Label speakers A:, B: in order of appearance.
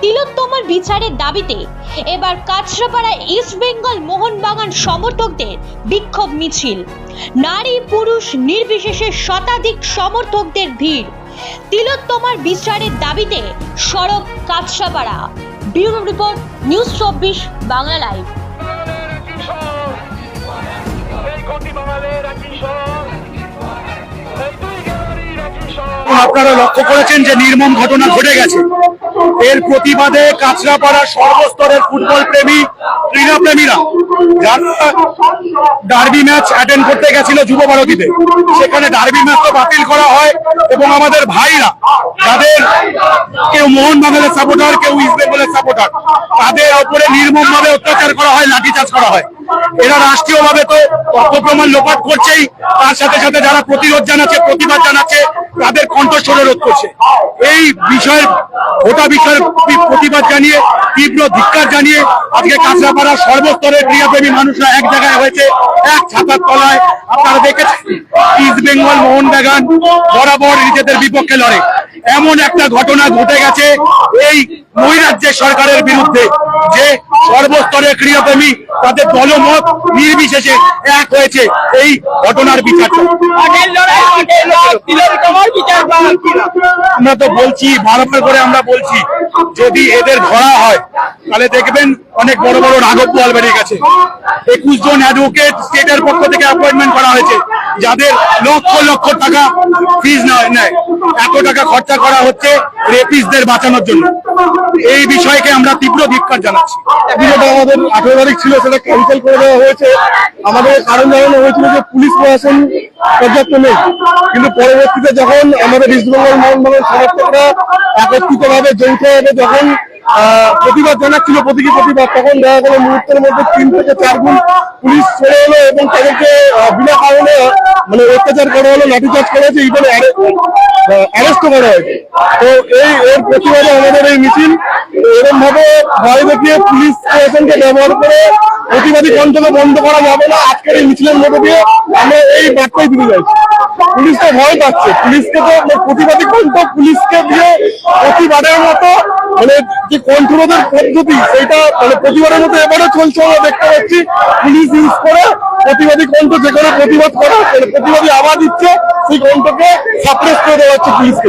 A: তিলোত্তমার বিচারের দাবিতে এবার কাছড়াপাড়া ইস্ট বেঙ্গল মোহনবাগান সমর্থকদের বিক্ষোভ মিছিল। নারী, পুরুষ, নির্বিশেষে শতাধিক সমর্থকদের ভিড়। তিলোত্তমার বিচারের দাবিতে সড়ক কাছড়াপাড়া ব্যুরো রিপোর্ট, নিউজ চব্বিশ, বাংলা লাইভ।
B: আপনারা লক্ষ্য করেছেন যে নির্মম ঘটনা ঘটে গেছে। এর প্রতিবাদে কাঁচরাপাড়া সর্বস্তরের ফুটবল প্রেমী, ক্রীড়া প্রেমীরা, যারা ডার্বি ম্যাচ অ্যাটেন্ড করতে গেছিল যুব ভারতীতে সেখানে ডার্বি ম্যাচ তো বাতিল করা হয় এবং আমাদের ভাইরা, যাদের কেউ মোহন বাগানের সাপোর্টার কেউ ইস্ট বেঙ্গলের সাপোর্টার তাদের ওপরে নির্মম ভাবে অত্যাচার করা হয়, লাঠিচার্জ করা হয়। এরা রাষ্ট্রীয় ভাবে তো তথ্য প্রমাণ লোপাট করছেই, তার সাথে সাথে যারা প্রতিরোধ জানাচ্ছে, প্রতিবাদ জানাচ্ছে, তাদের কণ্ঠস্বরে রোধ করছে। এই বিষয়ের গোটা বিষয়ের প্রতিবাদ জানিয়ে তীব্র ধিক্কার জানিয়ে আজকে কাঁচরাপাড়ার সর্বস্তরের ক্রীড়াপ্রেমী মানুষরা এক জায়গায় হয়েছে, এক ছাতার তলায় আপনারা দেখেছেন ইস্ট বেঙ্গল মোহনবাগান বরাবর নিজেদের বিপক্ষে লড়ে এমন একটা ঘটনা ঘটে গেছে এই নৈরাজ্যের সরকারের বিরুদ্ধে, যে সর্বস্তরের ক্রীড়াপ্রেমী তাদের দলমত নির্বিশেষে এক হয়েছে এই ঘটনার বিচার। আমরা তো বলছি, বারবার করে আমরা বলছি, যদি এদের ধরা হয়, তাহলে দেখবেন অনেক বড় বড় রাঘব বল বেরিয়ে গেছে। একুশ জন অ্যাডভোকেট স্টেটের পক্ষ থেকে অ্যাপয়েন্টমেন্ট করা হয়েছে, যাদের লক্ষ লক্ষ টাকা ফিজ নেয়। এত টাকা খরচা করা হচ্ছে রেপিসদের বাঁচানোর জন্য। এই বিষয়কে আমরা তীব্র ধিক্ষার জানাচ্ছি।
C: আমাদের আঠেরো তারিখ ছিল, সেটা ক্যান্সেল করে দেওয়া হয়েছে। আমাদের কারণ জানানো হয়েছিল যে পুলিশ প্রশাসন পর্যাপ্ত নেই। কিন্তু পরবর্তীতে যখন আমাদের ইস্টবেঙ্গল মোহনবাগান সমর্থকরা একত্রিত ভাবে যৌথ ভাবে যখন প্রতিবাদ জানাচ্ছিল, প্রতীকী প্রতিবাদ। তখন দেখা গেল মুহূর্তের মধ্যে তিন থেকে পুলিশ চলে এলো এবং তাদেরকে বিনা কারণে মানে অত্যাচার করা হলো লাঠিচার্জ করা ইভেন অ্যারেস্ট করা হয়েছে। তো এই, এর প্রতিবাদে আমাদের এই মিছিল এরকম ভাবে ভয় দেখিয়ে পুলিশ প্রশাসনকে ব্যবহার করে প্রতিবাদী কণ্ঠকে বন্ধ করা যাবে না। আজকের এই মিছিলের মধ্যে দিয়ে আমরা এই বার্তাই দিতে চাইছি। পুলিশ তো ভয় পাচ্ছে। পুলিশকে তো, প্রতিবাদী কণ্ঠ পুলিশকে দিয়ে প্রতিবাদের মতো মানে যে কণ্ঠরোধের পদ্ধতি, সেটা মানে প্রতিবাদের মতো এবারও চলছে, আমরা দেখতে পাচ্ছি। পুলিশ ইউজ করে প্রতিবাদী কণ্ঠ যেখানে প্রতিবাদ করা মানে প্রতিবাদী আওয়াজ দিচ্ছে, সেই কণ্ঠকে সাপ্রেস করে দেওয়া হচ্ছে পুলিশকে।